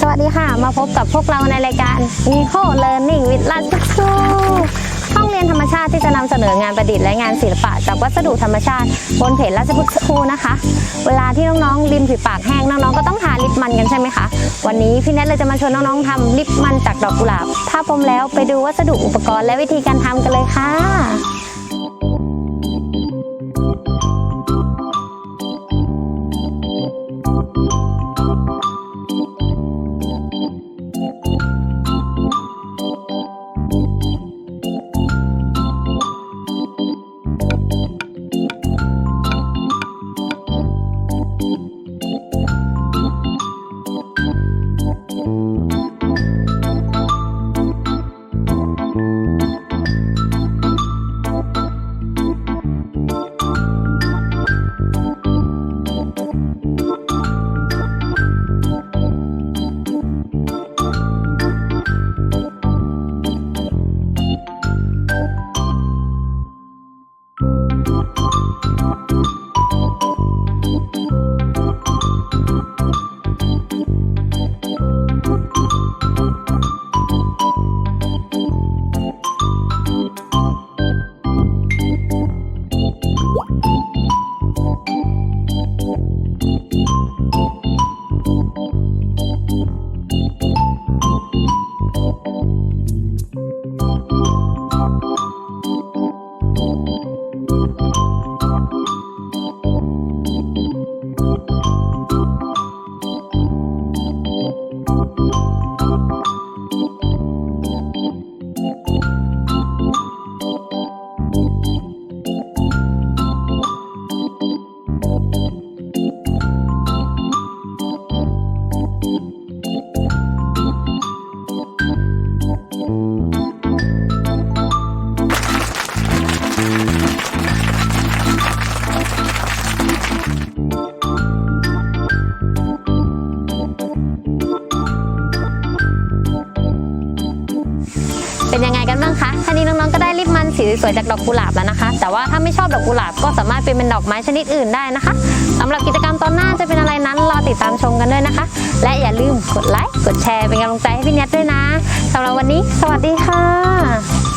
สวัสดีค่ะ มาพบกับพวกเราในรายการ e c o Learning with ราชครูห้องเรียนธรรมชาติที่จะนำเสนองานประดิษฐ์และงานศิลปะ จากวัสดุธรรมชาติ บนเพจราชพฤกษ์ครูนะคะ เวลาที่น้องๆริมฝีปากแห้งน้องๆก็ต้องทา มันกันใช่ไหมคะ วันนี้พี่เนทเลยจะมาชวนน้องๆทำลิปมันจากดอกกุหลาบ ถ้าพร้อมแล้วไปดูวัสดุอุปกรณ์และวิธีการทำกันเลยค่ะ Música เป็นยังไงกันบ้างคะท่านี้น้องๆก็ได้ริบมันสีสวยจากดอกกุหลาบแล้วนะคะ แต่ว่าถ้าไม่ชอบดอกกุหลาบก็สามารถเป็นเป็นดอกไม้ชนิดอื่นได้นะคะสำหรับกิจกรรมตอนหน้าจะเป็นอะไรนั้นรอติดตามชมกันด้วยนะคะ และอย่าลืมกดไลค์กดแชร์เป็นกำลังใจให้พี่เน็ตด้วยนะสำหรับวันนี้ สวัสดีค่ะ